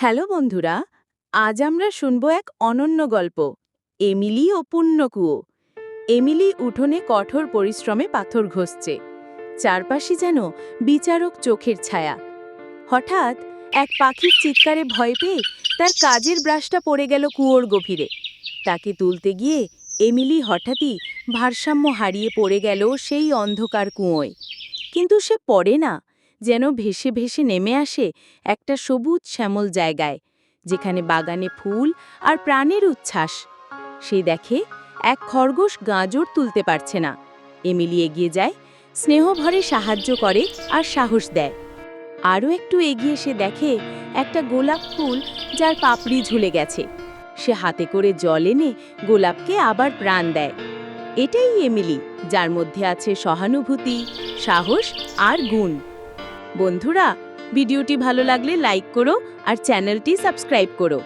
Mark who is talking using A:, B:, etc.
A: Hello বন্ধুরা, আজ আমরা শুনব এক অনন্য গল্প, এমিলি ও পুণ্যকুয়ো। এমিলি উঠোনে কঠোর পরিশ্রমে পাথর ঘষছে, চারপাশে যেন বিচারক চোখের ছায়া। হঠাৎ এক পাখির চিৎকারে ভয় পেয়ে তার কাজের ব্রাশটা পড়ে গেল কুয়োর গভীরে। তাকে তুলতে গিয়ে এমিলি হঠাৎই ভারসাম্য হারিয়ে পড়ে গেল সেই অন্ধকার কুঁয়োয়। কিন্তু সে পড়ে না যেন ভেসে ভেসে নেমে আসে একটা সবুজ শ্যামল জায়গায়, যেখানে বাগানে ফুল আর প্রাণের উচ্ছ্বাস। সে দেখে এক খরগোশ গাজর তুলতে পারছে না। এমিলি এগিয়ে যায় স্নেহভরে সাহায্য করে আর সাহস দেয়। আরও একটু এগিয়ে সে দেখে একটা গোলাপ ফুল যার পাপড়ি ঝুলে গেছে। সে হাতে করে জল এনে গোলাপকে আবার প্রাণ দেয়। এটাই এমিলি, যার মধ্যে আছে সহানুভূতি, সাহস আর গুণ। বন্ধুরা ভিডিওটি ভালো লাগলে লাইক করো আর চ্যানেলটি সাবস্ক্রাইব করো।